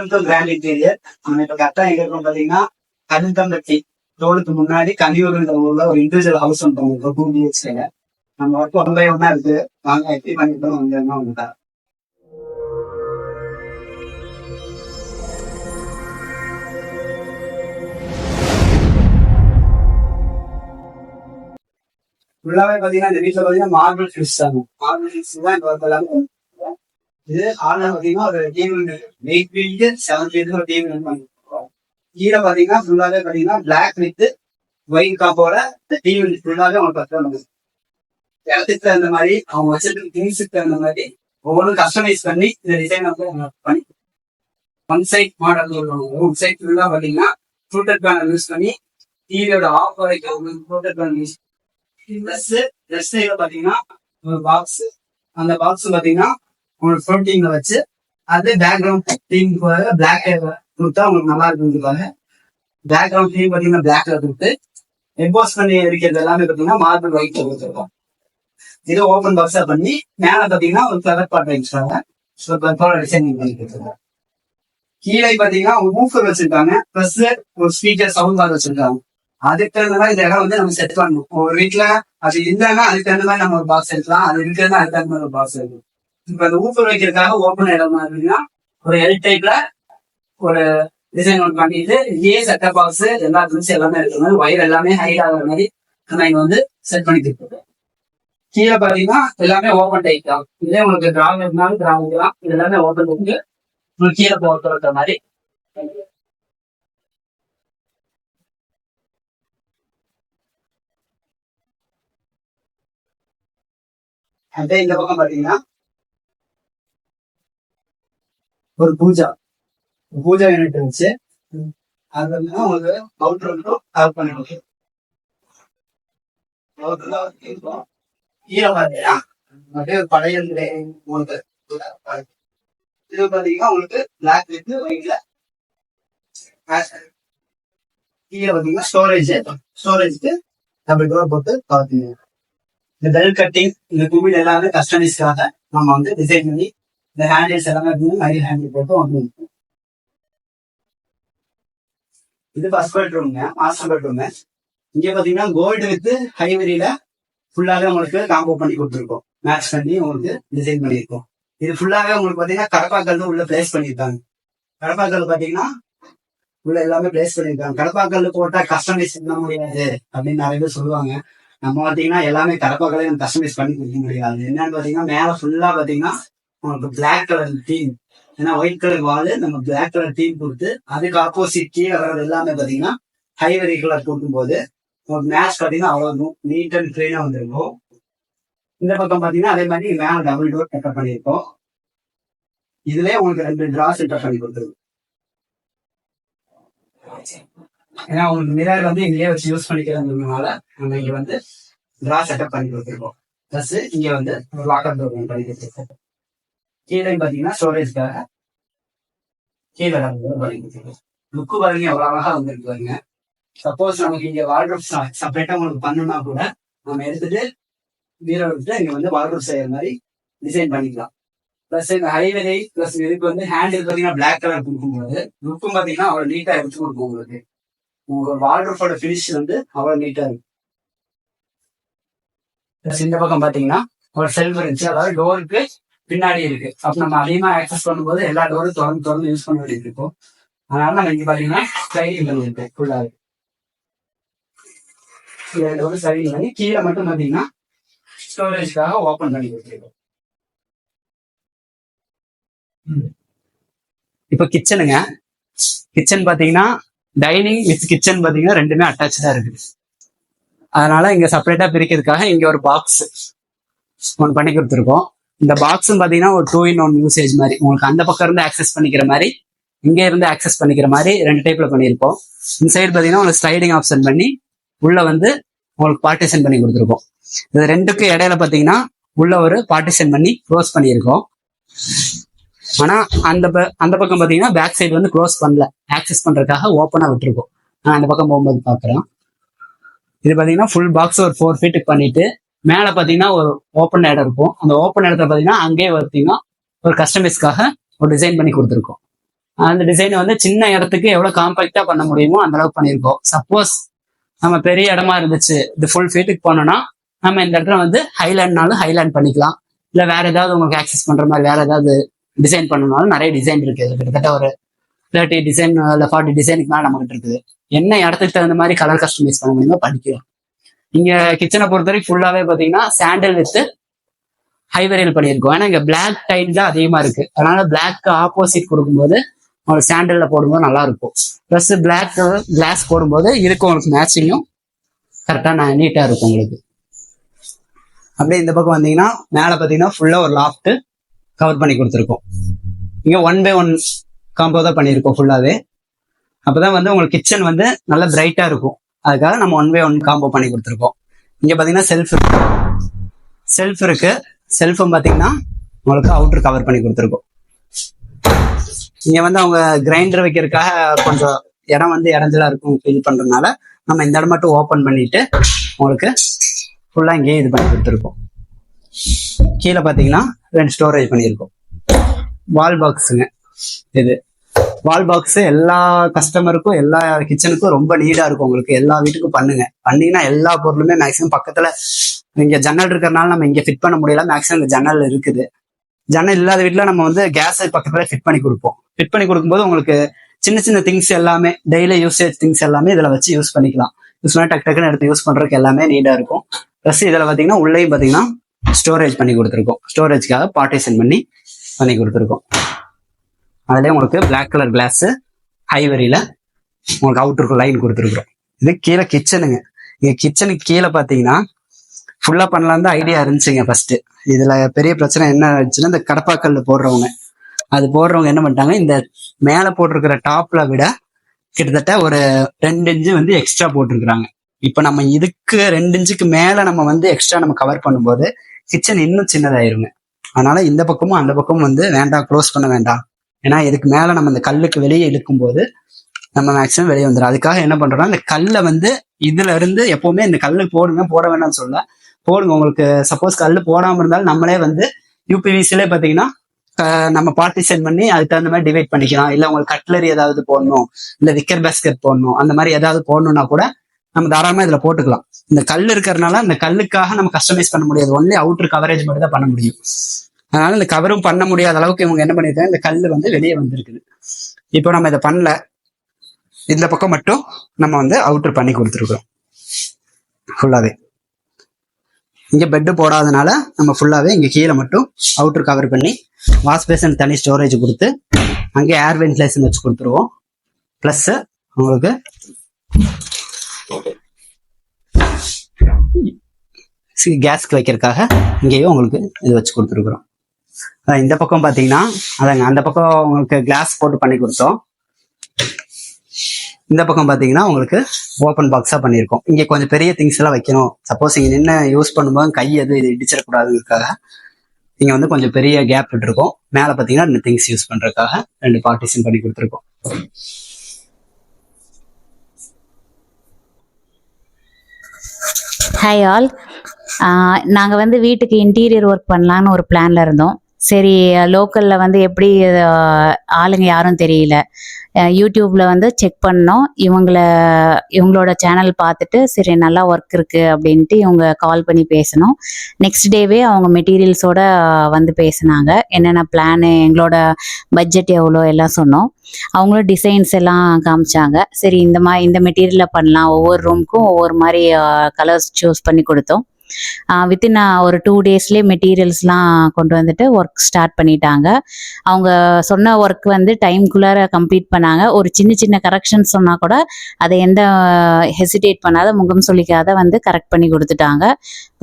Simple grand interior நம்ம இப்ப கரெக்டா எங்க இருக்கோம் பாத்தீங்கன்னா கருந்தம்பட்டி ரோடுக்கு முன்னாடி கனியூர்ன்ற ஊர்ல ஒரு இண்டிவிஜுவல் ஹவுஸ் ஒன்று பண்ணிருக்கோம் டூ பிஹெச்கேல நம்ம ஒர்க் ஒன் ஒன்னா இருக்கு. வாங்க எப்படி பண்ணிட்டோம் வந்து உங்கள்கிட்ட ஃபுல்லாவே பாத்தீங்கன்னா இந்த வீட்டுல பாத்தீங்கன்னா மார்பிள் ஃபிஷ் தான். மார்பிள் ஃபிஷ் தான் இப்ப எல்லாமே. இது ஆனா பாத்தீங்கன்னா ஒரு TV eight feet seven feet ஒரு டிவி பண்ணிருக்கோம் கீழே பாத்தீங்கன்னா ஃபுல்லாவே பாத்தீங்கன்னா பிளாக் வித் ஒயிட் காப்போட டிவி ஃபுல்லாவே உங்களுக்கு பத்து இடத்துக்கு தகுந்த மாதிரி அவங்க வச்சிருக்க திங்ஸுக்கு தகுந்த மாதிரி ஒவ்வொன்றும் கஸ்டமைஸ் பண்ணி இந்த டிசைன் வந்து பண்ணி one side model one side ஃபுல்லா பாத்தீங்கன்னா ஃப்ரூட்டட் பேனர் யூஸ் பண்ணி டிவியோட ஆஃப் வரைக்கும் fluted panel use dress dress பாத்தீங்கன்னா ஒரு பாக்ஸ் அந்த பாக்ஸ் பாத்தீங்கன்னா உங்களுக்கு ப்ரோட்டீன்ல வச்சு அது பேக்ரவுண்ட் தீம் பிளாக் கொடுத்தா உங்களுக்கு நல்லா இருக்குங்கிறதுக்காக பேக்ரவுண்ட் தீம் பாத்தீங்கன்னா பிளாக்ல கொடுத்து எம்போஸ் பண்ணி இருக்கிறது எல்லாமே பார்த்தீங்கன்னா மார்பிள் ஒயிட்ல கொடுத்துருக்கோம். இதை ஓப்பன் பாக்ஸா பண்ணி மேல பாத்தீங்கன்னா ஒரு கலர் பாட் வச்சிருக்காங்க டிசைனிங் பண்ணி கொடுத்துருக்காங்க கீழே பாத்தீங்கன்னா ஒரு ஊஃபர் வச்சிருக்காங்க. பிளஸ் ஒரு ஸ்பீக்கர் சவுண்ட் கார்டு வச்சிருக்காங்க. அதுக்கு தகுந்த மாதிரி இந்த இடம் வந்து நம்ம செட் பண்ணணும். ஒரு வீட்டுல அது இல்லைன்னா அதுக்கு தகுந்த மாதிரி நம்ம ஒரு பாக்ஸ் எடுக்கலாம். அது இருக்குன்னா அதுக்கு தகுந்த மாதிரி ஒரு பாக்ஸ் எடுக்கணும். இப்ப அந்த ஊஃபர் வைக்கிறதுக்காக ஓப்பன் இடம் மாதிரினா ஒரு எல் டைப்ல ஒரு டிசைன் ஒன்று பண்ணிட்டு இதே செட்டப் பாக்ஸ் எல்லா திங்ஸ் எல்லாமே இருக்கிற மாதிரி ஒயர் எல்லாமே ஹைட் ஆகிற மாதிரி நம்ம இங்க வந்து செட் பண்ணி கொடுத்துருக்கோம். கீழே பாத்தீங்கன்னா எல்லாமே ஓப்பன் டைப் தான். இதே உங்களுக்கு டிராவிங் இருந்தாலும் டிராவிங் தான் இது எல்லாமே ஓப்பன் இருக்கு உங்களுக்கு கீழே போகிற மாதிரி. அப்படியே இந்த பக்கம் பாத்தீங்கன்னா ஒரு பூஜா. பூஜா யூனிட் இருந்துச்சு. அது வந்து உங்களுக்கு அவுட்ரு மட்டும் ஆஃப் பண்ணிடுச்சு ஈரம் அப்படியே பழைய உங்களுக்கு இது பாத்தீங்கன்னா உங்களுக்கு பிளாக் வித் ஒயிட்ல கீழே பாத்தீங்கன்னா ஸ்டோரேஜ் ஸ்டோரேஜ்க்கு டபுள் டோர் போட்டு பாத்தீங்க இந்த பெல் கட்டிங் இந்த குமிழ் எல்லாமே கஸ்டமைஸ்க்காக நம்ம வந்து டிசைன் பண்ணி இந்த ஹேண்டில்ஸ் எல்லாமே மைல் ஹேண்டில் போட்டு வந்து இது ஃபர்ஸ்ட் பெட்ரூம்ங்க மாஸ்டர் பெட்ரூம் இங்க பாத்தீங்கன்னா கோல்டு வித் ஹைவரியில ஃபுல்லாவே உங்களுக்கு காம்போ பண்ணி கொடுத்துருக்கோம். மேட்ச் பண்ணி உங்களுக்கு டிசைன் பண்ணியிருக்கோம். இது ஃபுல்லாவே உங்களுக்கு பாத்தீங்கன்னா கடப்பாக்கல் உள்ள பிளேஸ் பண்ணியிருக்காங்க. கடப்பாக்கல் பாத்தீங்கன்னா உள்ள எல்லாமே பிளேஸ் பண்ணியிருக்காங்க. கடப்பாக்கல் போட்டா கஸ்டமைஸ் பண்ண முடியாது அப்படின்னு நிறைய பேர் சொல்லுவாங்க. நம்ம பாத்தீங்கன்னா எல்லாமே கடப்பாக்கலே கஸ்டமைஸ் பண்ணி கொடுக்க முடியாது. என்னன்னு பாத்தீங்கன்னா மேல ஃபுல்லா பாத்தீங்கன்னா உனக்கு பிளாக் கலர் டீம் ஏன்னா ஒயிட் கலர் வால் நம்ம பிளாக் கலர் டீம் கொடுத்து அதுக்கு ஆப்போசிட் கீழே வர்றது எல்லாமே பார்த்தீங்கன்னா ஹைவரி கலர் கொடுக்கும் போது உங்களுக்கு மேட்ச் பார்த்தீங்கன்னா அவ்வளோ நீட் அண்ட் க்ளீனாக வந்திருக்கும். இந்த பக்கம் பார்த்தீங்கன்னா அதே மாதிரி மேல டபுள் டோர் கட்டப் பண்ணியிருக்கோம். இதுலயே உங்களுக்கு ரெண்டு டிரா செட்டப் பண்ணி கொடுத்துருக்கு ஏன்னா உங்களுக்கு மிரர் வந்து இங்கேயே வச்சு யூஸ் பண்ணிக்கிறதுனால நம்ம இங்க வந்து டிரா செட்டப் பண்ணி கொடுத்துருக்கோம். ப்ளஸ் இங்க வந்து லாக்கர் டோர் பண்ணி கொடுத்துருக்கோம். கீழே பாத்தீங்கன்னா ஸ்டோரேஜ்க்காக கீழே பண்ணி கொடுத்துருக்கோம். லுக்கு பாருங்க எவ்வளவு அழகா வந்துருக்கு பாருங்க. சப்போஸ் நமக்கு இங்க வார்ட்ரோப் செப்பரேட்டா உங்களுக்கு பண்ணணும்னா கூட நம்ம எடுத்துட்டு பீரோ எடுத்துட்டு இங்க வந்து வார்ட்ரோப் செய்யற மாதிரி டிசைன் பண்ணிக்கலாம். பிளஸ் இந்த ஹைவே பிளஸ் இதுக்கு வந்து ஹேண்டில் பாத்தீங்கன்னா பிளாக் கலர் கொடுக்கும்போது லுக்கும் பாத்தீங்கன்னா அவ்வளவு நீட்டா எடுத்து கொடுக்கும் உங்களுக்கு. உங்க வார்ட்ரோஃபோட ஃபினிஷ் வந்து அவ்வளவு நீட்டா இருக்கும். பிளஸ் இந்த பக்கம் பாத்தீங்கன்னா ஒரு செல்ஃப் இருந்துச்சு அதாவது டோருக்கு பின்னாடி இருக்கு. அப்ப நம்ம அதிகமா ஆக்சஸ் பண்ணும்போது எல்லா டோரும் திறந்து திறந்து யூஸ் பண்ண வேண்டியது இருக்கும் அதனால நம்ம இங்க பாத்தீங்கன்னா ஸ்லைடிங் இருக்கு. ஃபுல்லா இருக்கு. டோர் ஸ்லைடிங் பண்ணி கீழே மட்டும் பாத்தீங்கன்னா ஸ்டோரேஜ்க்காக ஓபன் பண்ணி கொடுத்துருக்கோம் இப்போ கிச்சனுங்க கிச்சன் பாத்தீங்கன்னா டைனிங் வித் கிச்சன் பாத்தீங்கன்னா ரெண்டுமே அட்டாச்சா இருக்கு. அதனால இங்க செப்பரேட்டா பிரிக்கிறதுக்காக இங்க ஒரு பாக்ஸ் ஒன்று பண்ணி கொடுத்துருக்கோம். இந்த பாக்ஸும் பாத்தீங்கன்னா ஒரு டூ இன் ஒன் யூசேஜ் மாதிரி. உங்களுக்கு அந்த பக்கம் இருந்து ஆக்சஸ் பண்ணிக்கிற மாதிரி இங்கே இருந்து ஆக்சஸ் பண்ணிக்கிற மாதிரி ரெண்டு டைப்ல பண்ணியிருக்கோம். இந்த சைடு பார்த்தீங்கன்னா உங்களுக்கு ஸ்லைடிங் ஆப்ஷன் பண்ணி உள்ள வந்து உங்களுக்கு பார்ட்டிஷன் பண்ணி கொடுத்துருக்கோம். இது ரெண்டுக்கு இடையில பாத்தீங்கன்னா உள்ள ஒரு பார்ட்டிஷன் பண்ணி க்ளோஸ் பண்ணியிருக்கோம். ஆனா அந்த அந்த பக்கம் பாத்தீங்கன்னா பேக் சைடு வந்து க்ளோஸ் பண்ணல. ஆக்சஸ் பண்றதுக்காக ஓப்பனாக விட்டுருக்கோம். நான் அந்த பக்கம் போகும்போது பார்க்குறேன் இது பாத்தீங்கன்னா ஃபுல் பாக்ஸ் ஒரு ஃபோர் ஃபீட்டுக்கு பண்ணிட்டு மேல பாத்தீங்கன்னா ஒரு ஓப்பன் இடம் இருக்கும். அந்த ஓப்பன் இடத்துல பாத்தீங்கன்னா அங்கேயே பார்த்தீங்கன்னா ஒரு கஸ்டமைஸ்க்காக ஒரு டிசைன் பண்ணி கொடுத்துருக்கோம். அந்த டிசைன் வந்து சின்ன இடத்துக்கு எவ்வளவு காம்பாக்டா பண்ண முடியுமோ அந்த அளவுக்கு பண்ணியிருக்கோம். சப்போஸ் நம்ம பெரிய இடமா இருந்துச்சு இது ஃபுல் ஃபீட்டுக்கு போனோம்னா நம்ம இந்த இடத்துல வந்து ஹைலேண்ட்னாலும் ஹைலேண்ட் பண்ணிக்கலாம். இல்ல வேற ஏதாவது உங்களுக்கு ஆக்சஸ் பண்ற மாதிரி வேற ஏதாவது டிசைன் பண்ணணும்னாலும் நிறைய டிசைன் இருக்கு. கிட்டத்தட்ட ஒரு தேர்ட்டி டிசைன் இல்ல ஃபார்ட்டி டிசைனுக்கு நம்ம நம்மகிட்ட இருக்குது. என்ன இடத்துக்கு தகுந்த மாதிரி கலர் கஸ்டமைஸ் பண்ண முடியுமோ பண்ணிக்கலாம் இங்க கிச்சனை பொறுத்த வரைக்கும் ஃபுல்லாவே பாத்தீங்கன்னா சாண்டல் வித் ஹைவரியல் பண்ணியிருக்கோம். ஏன்னா இங்க பிளாக் டைல் தான் அதிகமா இருக்கு. அதனால பிளாக் ஆப்போசிட் கொடுக்கும்போது உங்களுக்கு சாண்டல்ல போடும்போது நல்லா இருக்கும் ப்ளஸ் பிளாக் கிளாஸ் போடும்போது இருக்கும் உங்களுக்கு மேட்சிங்கும் கரெக்டா நான் நீட்டா இருக்கும் உங்களுக்கு. அப்படியே இந்த பக்கம் வந்தீங்கன்னா மேல பாத்தீங்கன்னா ஃபுல்லா ஒரு லாஃப்ட் கவர் பண்ணி கொடுத்துருக்கோம். இங்க ஒன் பை ஒன் காம்போ தான் பண்ணியிருக்கோம் ஃபுல்லாவே அப்பதான் வந்து உங்களுக்கு கிச்சன் வந்து நல்லா பிரைட்டா இருக்கும். அதுக்காக நம்ம ஒன் பை ஒன் காம்போ பண்ணி கொடுத்துருக்கோம். இங்கே பார்த்தீங்கன்னா செல்ஃப் இருக்கு. செல்ஃப் இருக்கு. செல்ஃபும் பார்த்தீங்கன்னா உங்களுக்கு அவுட்டர் கவர் பண்ணி கொடுத்துருக்கோம். இங்கே வந்து அவங்க கிரைண்டர் வைக்கிறதுக்காக கொஞ்சம் இடம் வந்து இடஞ்சலாக இருக்கும் ஃபீல் பண்ணுறதுனால நம்ம இந்த இடம் மட்டும் ஓப்பன் பண்ணிட்டு உங்களுக்கு ஃபுல்லாக இங்கேயே இது பண்ணி கொடுத்துருக்கோம். கீழே பார்த்தீங்கன்னா ரெண்டு ஸ்டோரேஜ் பண்ணியிருக்கோம். வால் பாக்ஸுங்க இது. வால் பாக்ஸ் எல்லா கஸ்டமருக்கும் எல்லா கிச்சனுக்கும் ரொம்ப நீடா இருக்கும் உங்களுக்கு. எல்லா வீட்டுக்கும் பண்ணுங்க. பண்ணீங்கன்னா எல்லா பொருளுமே மேக்ஸிமம் பக்கத்துல இங்க ஜன்னல் இருக்கிறனால நம்ம இங்க ஃபிட் பண்ண முடியல. மேக்ஸிமம் இந்த ஜன்னல் இருக்குது. ஜன்னல் இல்லாத வீட்டுல நம்ம வந்து கேஸ் பக்கத்துல ஃபிட் பண்ணி கொடுப்போம். ஃபிட் பண்ணி கொடுக்கும்போது உங்களுக்கு சின்ன சின்ன திங்ஸ் எல்லாமே டெய்லி யூசேஜ் திங்ஸ் எல்லாமே இதுல வச்சு யூஸ் பண்ணிக்கலாம். யூஸ் பண்ணி டக்கு டக்குன்னு எடுத்து யூஸ் பண்றதுக்கு எல்லாமே நீடா இருக்கும். ப்ளஸ் இதுல பாத்தீங்கன்னா உள்ளேயும் பாத்தீங்கன்னா ஸ்டோரேஜ் பண்ணி கொடுத்துருக்கோம். ஸ்டோரேஜ்க்காக பார்ட்டிஷன் பண்ணி பண்ணி கொடுத்துருக்கோம். அதிலே உங்களுக்கு பிளாக் கலர் கிளாஸு ஐவரியில் உங்களுக்கு அவுட்டருக்கு லைன் கொடுத்துருக்குறோம். இது கீழே கிச்சனுங்க இங்கே கிச்சனுக்கு கீழே பார்த்தீங்கன்னா ஃபுல்லாக பண்ணலாம் தான் ஐடியா இருந்துச்சுங்க ஃபஸ்ட்டு இதில் பெரிய பிரச்சனை என்ன ஆச்சுன்னா இந்த கடப்பாக்கல்ல போடுறவங்க. அது போடுறவங்க என்ன பண்ணிட்டாங்க இந்த மேலே போட்டிருக்கிற டாப்பில் விட கிட்டத்தட்ட ஒரு ரெண்டு இன்ச்சு வந்து எக்ஸ்ட்ரா போட்டிருக்கிறாங்க. இப்போ நம்ம இதுக்கு ரெண்டு இன்ச்சுக்கு மேலே நம்ம வந்து எக்ஸ்ட்ரா நம்ம கவர் பண்ணும்போது கிச்சன் இன்னும் சின்னதாயிருங்க. அதனால இந்த பக்கமும் அந்த பக்கமும் வந்து வேண்டாம் க்ளோஸ் பண்ண வேண்டாம். ஏன்னா இதுக்கு மேல நம்ம இந்த கல்லுக்கு வெளியே இழுக்கும்போது நம்ம மேக்ஸிமம் வெளியே வந்துடும் அதுக்காக என்ன பண்றோம்னா இந்த கல்லை வந்து இதுல இருந்து எப்பவுமே இந்த கல்லு போடுங்க போட வேண்டாம்னு சொல்ல. போடுங்க. உங்களுக்கு சப்போஸ் கல் போடாம இருந்தாலும் நம்மளே வந்து யூபிவிசிலே பாத்தீங்கன்னா நம்ம பார்ட்டிஷன் பண்ணி அதுக்கு தகுந்த மாதிரி டிவைட் பண்ணிக்கலாம். இல்ல உங்களுக்கு கட்லரி ஏதாவது போடணும். இல்ல விக்கர் பேஸ்கெட் போடணும். அந்த மாதிரி ஏதாவது போடணும்னா கூட நம்ம தாராளமா இதுல போட்டுக்கலாம். இந்த கல் இருக்கிறதுனால இந்த கல்லுக்காக நம்ம கஸ்டமைஸ் பண்ண முடியாது. ஒன்லி அவுட்டர் கவரேஜ் மட்டும் தான் பண்ண முடியும். அதனால இந்த கவரும் பண்ண முடியாத அளவுக்கு இவங்க என்ன பண்ணியிருக்காங்க இந்த கல் வந்து வெளியே வந்திருக்குது. இப்போ நம்ம இதை பண்ணல. இந்த பக்கம் மட்டும் நம்ம வந்து அவுட்டர் பண்ணி கொடுத்துருக்குறோம். ஃபுல்லாகவே இங்கே பெட்டு போடாதனால நம்ம ஃபுல்லாகவே இங்கே கீழே மட்டும் அவுட்டர் கவர் பண்ணி வாஷ் பேசன் தனி ஸ்டோரேஜ் கொடுத்து அங்கே ஏர் வென்டிலேஷன் வச்சு கொடுத்துருவோம். ப்ளஸ்ஸு உங்களுக்கு கேஸ்க்கு வைக்கிறதுக்காக இங்கேயும் உங்களுக்கு இது வச்சு கொடுத்துருக்குறோம். இந்த பக்கம் பார்த்தீங்கன்னா அதாங்க அந்த பக்கம் உங்களுக்கு கிளாஸ் போட்டு பண்ணி கொடுத்தோம். இந்த பக்கம் பார்த்தீங்கன்னா உங்களுக்கு ஓப்பன் பாக்ஸாக பண்ணியிருக்கோம். இங்கே கொஞ்சம் பெரிய திங்ஸ் எல்லாம் வைக்கணும். சப்போஸ் இங்கே நின்று யூஸ் பண்ணும்போது கை எது இது இடிச்சிடக்கூடாதுங்கிறதுக்காக இங்கே வந்து கொஞ்சம் பெரிய கேப் விட்டுருக்கோம். மேலே பார்த்தீங்கன்னா ரெண்டு திங்ஸ் யூஸ் பண்ணுறதுக்காக ரெண்டு பார்ட்டிஷன் பண்ணி கொடுத்துருக்கோம். ஹாய் ஆல் நாங்கள் வந்து வீட்டுக்கு இன்டீரியர் ஒர்க் பண்ணலான்னு ஒரு பிளானில் இருந்தோம். சரி லோக்கலில் வந்து எப்படி ஆளுங்க யாரும் தெரியல. யூடியூப்பில் வந்து செக் பண்ணோம். இவங்கள இவங்களோட சேனல் பார்த்துட்டு சரி நல்லா ஒர்க் இருக்குது அப்படின்ட்டு இவங்க கால் பண்ணி பேசணும் நெக்ஸ்ட் டேவே அவங்க மெட்டீரியல்ஸோட வந்து பேசினாங்க. என்னென்ன பிளானு எங்களோட பட்ஜெட் எவ்வளோ எல்லாம் சொன்னோம். அவங்களும் டிசைன்ஸ் எல்லாம் காமிச்சாங்க. சரி இந்த மாதிரி இந்த மெட்டீரியலில் பண்ணலாம். ஒவ்வொரு ரூமுக்கும் ஒவ்வொரு மாதிரி கலர்ஸ் சூஸ் பண்ணி கொடுத்தோம். வித்தின் ஒரு டூ டேஸ்லேயே மெட்டீரியல்ஸ்லாம் கொண்டு வந்துட்டு ஒர்க் ஸ்டார்ட் பண்ணிட்டாங்க. அவங்க சொன்ன ஒர்க் வந்து டைம்குள்ளார கம்ப்ளீட் பண்ணாங்க. ஒரு சின்ன சின்ன கரெக்ஷன் சொன்னால் கூட அதை எந்த ஹெசிடேட் பண்ணாத முகம் சொல்லிக்காத வந்து கரெக்ட் பண்ணி கொடுத்துட்டாங்க.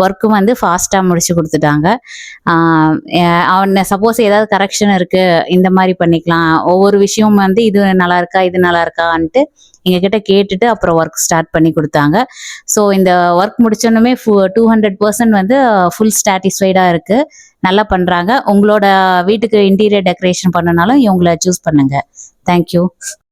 ஒர்க்கும் வந்து ஃபாஸ்ட்டாக முடிச்சு கொடுத்துட்டாங்க. அவன் சப்போஸ் ஏதாவது கரெக்ஷன் இருக்குது இந்த மாதிரி பண்ணிக்கலாம். ஒவ்வொரு விஷயமும் வந்து இது நல்லா இருக்கா இது நல்லா இருக்கான்ட்டு எங்ககிட்ட கேட்டுட்டு அப்புறம் ஒர்க் ஸ்டார்ட் பண்ணி கொடுத்தாங்க. ஸோ இந்த ஒர்க் முடிச்சோன்னுமே டூ ஹண்ட்ரட் ஹண்ட்ரட் பர்சன்ட் வந்து ஃபுல் சாட்டிஸ்ஃபைடாக இருக்குது நல்லா பண்ணுறாங்க உங்களோட வீட்டுக்கு இன்டீரியர் டெக்கரேஷன் பண்ணனாலும் இவங்கள சூஸ் பண்ணுங்க. தேங்க்யூ